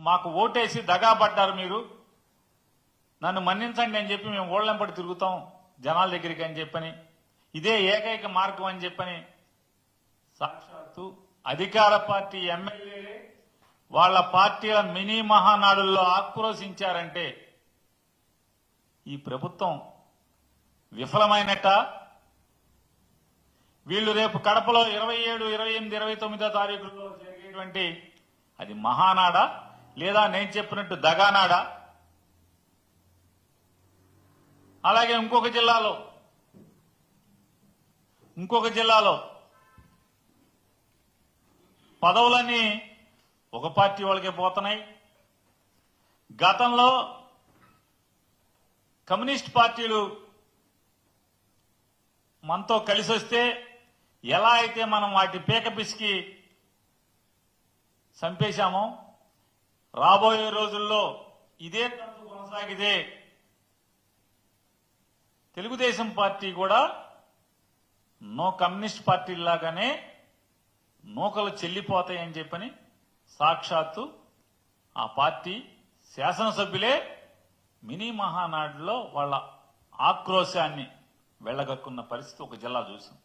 మాకు ఓటేసి దగాబడ్డారు మీరు. నన్ను మన్నించండి అని చెప్పి మేము ఓళ్ళెంపటి తిరుగుతాం జనాల దగ్గరికి అని చెప్పని ఇదే ఏకైక మార్గం అని చెప్పని సాక్షాత్తు అధికార పార్టీ ఎమ్మెల్యేలే వాళ్ళ పార్టీల మినీ మహానాడుల్లో ఆక్రోశించారంటే ఈ ప్రభుత్వం విఫలమైనట్ట? వీళ్ళు రేపు కడపలో ఇరవై ఏడు ఇరవై ఎనిమిది ఇరవై తొమ్మిదో తారీఖుల్లో జరిగేటువంటి అది మహానాడా? లేదా నేను చెప్పినట్టు దగానాడా? అలాగే ఇంకొక జిల్లాలో. ఇంకొక జిల్లాలో. పదవులన్నీ ఒక పార్టీ వాళ్ళకే పోతున్నాయి. గతంలో కమ్యూనిస్ట్ పార్టీలు మనతో కలిసి వస్తే ఎలా అయితే మనం వాటి పీక పిసికి చంపేశామో రాబోయే రోజుల్లో ఇదే తంతు కొనసాగితే తెలుగుదేశం పార్టీ కూడా నో కమ్యూనిస్ట్ పార్టీ లాగానే నూకలు చెల్లిపోతాయని చెప్పని సాక్షాత్తు ఆ పార్టీ శాసనసభ్యులే మినీ మహానాడులో వాళ్ళ ఆక్రోశాన్ని వెళ్ళగక్కున్న పరిస్థితి ఒక జిల్లా చూసింది